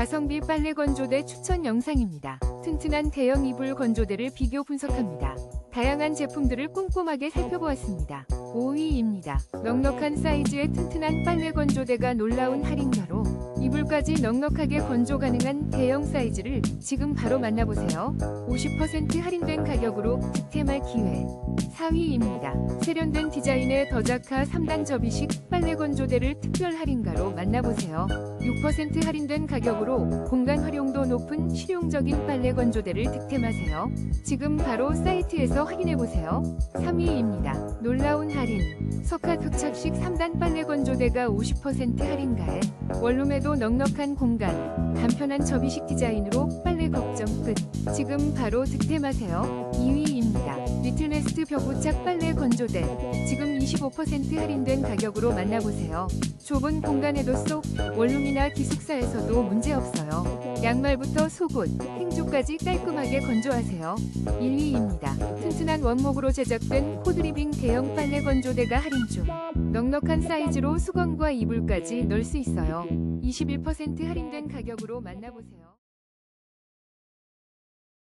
가성비 빨래 건조대 추천 영상입니다. 튼튼한 대형 이불 건조대를 비교 분석합니다. 다양한 제품들을 꼼꼼하게 살펴보았습니다. 5위입니다. 넉넉한 사이즈의 튼튼한 빨래 건조대가 놀라운 할인가로 이불까지 넉넉하게 건조 가능한 대형 사이즈를 지금 바로 만나보세요. 50% 할인된 가격으로 득템할 기회. 4위입니다. 세련된 디자인의 더자카 3단 접이식 빨래 건조대를 특별 할인가로 만나보세요. 6% 할인된 가격으로 공간 활용도 높은 실용적인 빨래 건조대를 득템하세요. 지금 바로 사이트에서 확인해보세요. 3위입니다. 놀라운 할인. 석화 흑착식 3단 빨래 건조대가 50% 할인가에 원룸에도 넉넉한 공간, 간편한 접이식 디자인으로 빨래 걱정 끝. 지금 바로 득템하세요. 2위입니다. 리틀네스트 벽부착 빨래 건조대. 지금 25% 할인된 가격으로 만나보세요. 좁은 공간에도 쏙, 원룸이나 기숙사에서도 문제없어요. 양말부터 속옷, 행주까지 깔끔하게 건조하세요. 1위입니다. 튼튼한 원목으로 제작된 코드리빙 대형 빨래 건조대가 할인 중. 넉넉한 사이즈로 수건과 이불까지 넣을 수 있어요. 21% 할인된 가격으로 만나보세요.